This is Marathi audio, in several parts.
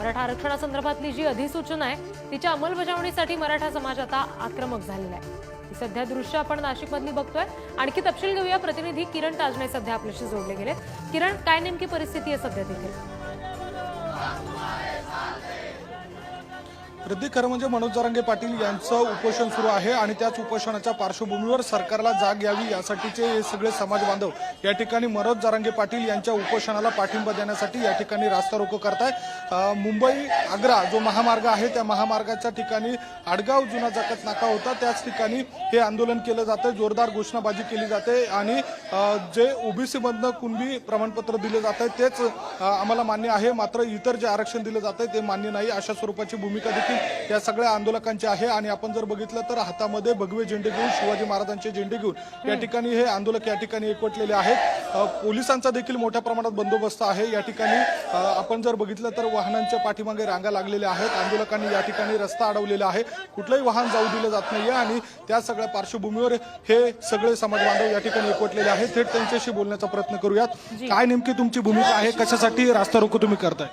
मराठा आरक्षणासंदर्भातली जी अधिसूचना आहे तिच्या अंमलबजावणीसाठी मराठा समाज आता आक्रमक झालेला आहे. ही सध्या दृश्य आपण नाशिकमधली बघतोय. आणखी तपशील घेऊया. प्रतिनिधी किरण ताजणे सध्या आपल्याशी जोडले गेले किरण काय नेमकी परिस्थिती आहे सध्या तिथे? वृद्धी खरं म्हणजे मनोज जरांगे पाटील यांचं उपोषण सुरू आहे आणि त्याच उपोषणाच्या पार्श्वभूमीवर सरकारला जाग यावी यासाठीचे हे सगळे समाज बांधव या ठिकाणी मनोज जरांगे पाटील यांच्या उपोषणाला पाठिंबा देण्यासाठी या ठिकाणी रास्ता रोको करताय. मुंबई आग्रा जो महामार्ग आहे त्या महामार्गाच्या ठिकाणी आडगाव जुना जकात नाका होता. त्याच ठिकाणी हे आंदोलन केलं जातं. जोरदार घोषणाबाजी केली जाते आणि जे ओबीसीमधनं कुणबी प्रमाणपत्र दिलं जात आहे तेच आम्हाला मान्य आहे. मात्र इतर जे आरक्षण दिलं जात आहे ते मान्य नाही. अशा स्वरूपाची भूमिका देखील या सगळ्या आंदोलकांची आहे. आणि आपण जर बघितलं तर हातामध्ये भगवे झेंडे घेऊन शिवाजी महाराजांचे झेंडे घेऊन या ठिकाणी हे आंदोलक या ठिकाणी एकवटलेले आहेत. पोलिसांचा देखील मोठ्या प्रमाणात बंदोबस्त आहे. या ठिकाणी आपण जर बघितलं तर वाहनांच्या पाठीमागे रांगा लागलेल्या आहेत. आंदोलकांनी या ठिकाणी रस्ता अडवलेला आहे. कुठलंही वाहन जाऊ दिलं जात नाहीये. आणि त्या सगळ्या पार्श्वभूमीवर हे सगळे समाज बांधव या ठिकाणी एकवटलेले आहेत. थेट त्यांच्याशी बोलण्याचा प्रयत्न करूयात. काय नेमकी तुमची भूमिका आहे? कशासाठी रास्ता रोको तुम्ही करताय?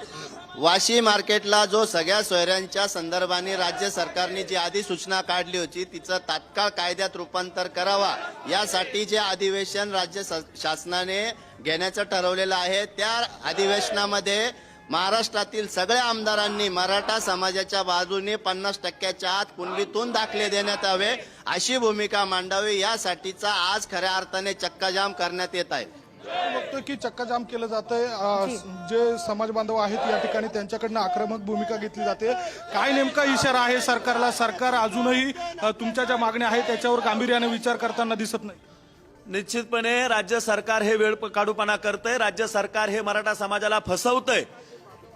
वाशी मार्केटला जो सगळ्या सोयऱ्यांच्या संदर्भाने राज्य सरकारने जी आधी सूचना काढली होती तिचं तात्काळ कायद्यात रूपांतर करावा यासाठी जे अधिवेशन राज्य स- शासनाने घेण्याचं ठरवलेलं आहे त्या अधिवेशनामध्ये महाराष्ट्रातील सगळ्या आमदारांनी मराठा समाजाच्या बाजूने पन्नास टक्क्याच्या आत कुंडलीतून दाखले देण्यात यावे अशी भूमिका मांडावी यासाठीचा आज खऱ्या अर्थाने चक्काजाम करण्यात येत आहे. बघतोय की चक्काजाम केलं जातंय. अं, जे. समाज बांधव आहेत या ठिकाणी त्यांच्याकडनं आक्रमक भूमिका घेतली जाते. काय नेमका इशारा आहे सरकारला? सरकार अजूनही तुमच्या ज्या मागण्या आहेत त्याच्यावर गांभीर्याने विचार करताना दिसत नाही. निश्चितपणे राज्य सरकार हे वेळ काढूपणा करतंय. राज्य सरकार हे मराठा समाजाला फसवतंय.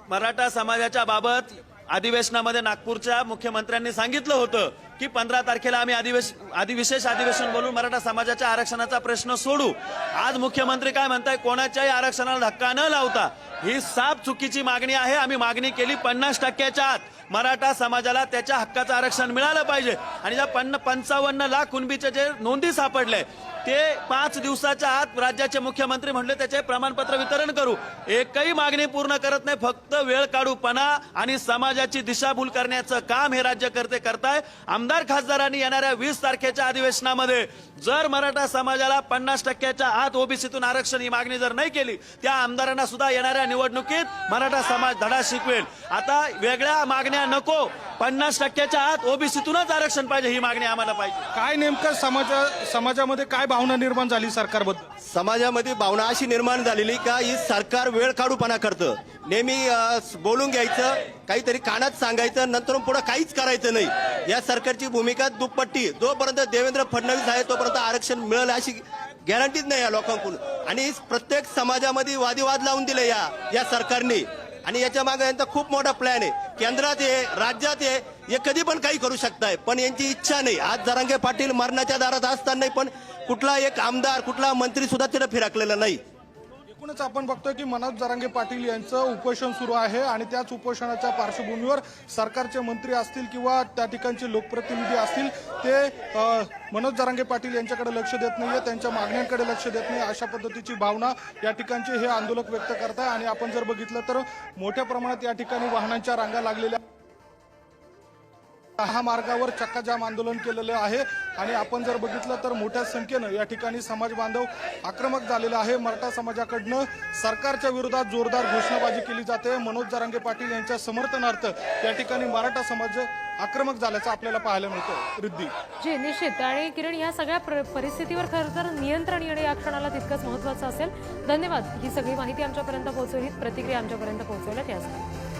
मराठा समाजाच्या बाबत अधिवेशनामध्ये नागपूरच्या मुख्यमंत्र्यांनी सांगितलं होतं की पंधरा तारखेला आम्ही अधिवेश अधिविशेष अधिवेशन बोलून मराठा समाजाच्या आरक्षणाचा प्रश्न सोडू. आज मुख्यमंत्री काय म्हणताय? कोणाच्याही आरक्षणाला धक्का न लावता ही साफ चुकीची मागणी आहे. आम्ही मागणी केली पन्नास टक्क्याच्या आत. मराठा समाजाला त्याच्या हक्काचं आरक्षण मिळालं पाहिजे. आणि ज्या पन्न पंचावन्न लाख कुणबीचे जे नोंदी सापडले ते पाच दिवसाच्या आत राज्याचे मुख्यमंत्री म्हणले त्याचे प्रमाणपत्र वितरण करू. एकही मागणी पूर्ण करत नाही फक्त वेळ काढूपणा आणि समाजाची दिशाभूल करण्याचं काम हे राज्यकर्ते करताय. आमदार खासदारांनी येणाऱ्या वीस तारखेच्या अधिवेशनामध्ये जर मराठा समाजाला पन्नास टक्क्याच्या आत ओबीसीतून आरक्षण ही मागणी जर नाही केली त्या आमदारांना सुद्धा येणाऱ्या निवडणुकीत मराठा समाज धडा शिकवेल. आता वेगळ्या मागण्या नको. पन्नास टक्क्याच्या आत ओबीसीतूनच आरक्षण पाहिजे ही मागणी आम्हाला पाहिजे. काय नेमकं समाजा समाजामध्ये काय भावना निर्माण झाली सरकारबद्दल? समाजामध्ये भावना अशी निर्माण झालेली का ही सरकार वेळ काढूपणा करतं. नेहमी अ, बोलून घ्यायचं काहीतरी कानात सांगायचं नंतर पुढे काहीच करायचं नाही. या सरकारची भूमिका दुप्पट्टी. जोपर्यंत देवेंद्र फडणवीस आहे तोपर्यंत आरक्षण मिळेल अशी गॅरंटीच नाही या लोकांकडून. आणि प्रत्येक समाजामध्ये वादिवाद लावून दिले या या सरकारने. आणि याच्या मागे यांचा खूप मोठा प्लॅन आहे. केंद्रात आहे राज्यात आहे हे कधी पण काही करू शकताय. पण यांची इच्छा नाही. आज जरांगे पाटील मरणाच्या दारात असताना पण कुठला एक आमदार कुठला मंत्री सुद्धा तिथं फिरकलेला नाही. एकूणच आपण बघतोय की मनोज जरांगे पाटील यांचं उपोषण सुरू आहे आणि त्याच उपोषणाच्या पार्श्वभूमीवर सरकारचे मंत्री असतील किंवा त्या ठिकाणचे लोकप्रतिनिधी असतील ते मनोज जरांगे पाटील यांच्याकडे लक्ष देत नाहीये त्यांच्या मागण्यांकडे लक्ष देत नाही अशा पद्धतीची भावना या ठिकाणचे हे आंदोलक व्यक्त करत आहे आणि आपण जर बघितलं तर मोठ्या प्रमाणात या ठिकाणी वाहनांच्या रांगा लागलेल्या महामार्गावर चक्काजाम आंदोलन केलेलं आहे. आणि आपण जर बघितलं तर मोठ्या संख्येनं या ठिकाणी समाज बांधव आक्रमक झालेला आहे. मराठा समाजाकडनं सरकारच्या विरोधात जोरदार घोषणाबाजी केली जाते. मनोज जरांगे पाटील यांच्या समर्थनार्थ या ठिकाणी मराठा समाज आक्रमक झाल्याचं आपल्याला पाहायला मिळतं रिद्धी. जी निश्चित. आणि किरण या सगळ्या प्र- परिस्थितीवर खरं तर नियंत्रण येणे या क्षणाला तितकंच महत्वाचं असेल. धन्यवाद. ही सगळी माहिती आमच्यापर्यंत पोहोचवली प्रतिक्रिया आमच्यापर्यंत पोहोचवल्यात यासाठी.